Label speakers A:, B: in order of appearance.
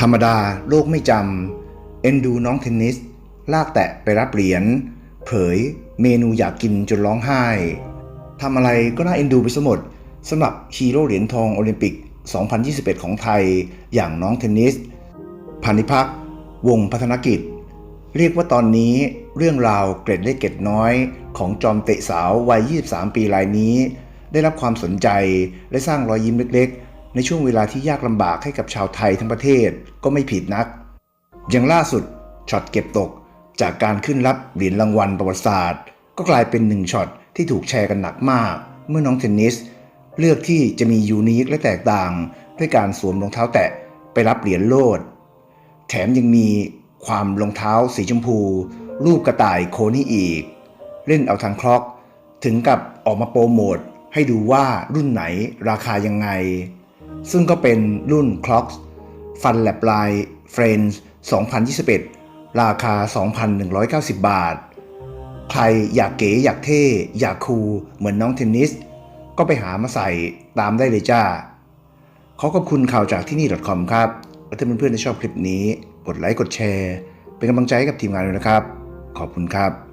A: ธรรมดาโลกไม่จำเอ็นดูน้องเทนนิส ลากแตะไปรับเหรียญเผยเมนูอยากกินจนร้องไห้ทำอะไรก็น่าเอ็นดูไปสมดสำหรับฮีโร่เหรียญทองโอลิมปิก 2021 ของไทยอย่างน้องเทนนิสพานิพักวงพัฒนกิจ เรียกว่าตอนนี้เรื่องราวเกร็ดเล็กเกร็ดน้อยของจอมเตะสาววัย 23 ปีรายนี้ ได้รับความสนใจและสร้างรอยยิ้มเล็กๆ ในช่วงเวลาที่ยากลำบากให้กับชาวไทยทั้งประเทศก็ไม่ผิดนัก อย่างล่าสุดช็อตเก็บตก จากการขึ้นรับเหรียญรางวัลประวัติศาสตร์ ก็กลายเป็นหนึ่งช็อตที่ถูกแชร์กันหนักมาก เมื่อน้องเทนนิส เลือกที่จะมียูนิคและแตกต่าง ด้วยการสวมรองเท้าแตะไปรับเหรียญโลด แถมยังมีความรองเท้าสีชมพู รูปกระต่ายโคนี่อีก เล่นเอาทางคล็อก ถึงกับออกมาโปรโมทให้ดูว่ารุ่นไหนราคายังไง ซึ่งก็เป็นรุ่น Clocks Fun Lab Line Friends 2021 ราคา 2,190 บาท ใครอยากเก๋อยากเท่ อยากคูลเหมือนน้องเทนนิส ก็ไปหามาใส่ตามได้เลยจ้า ขอขอบคุณข่าวจากที่นี่ .com ครับและถ้าเพื่อนๆที่ชอบคลิปนี้ กดไลค์กดแชร์ เป็นกำลังใจให้กับทีมงานด้วยนะครับ ขอบคุณครับ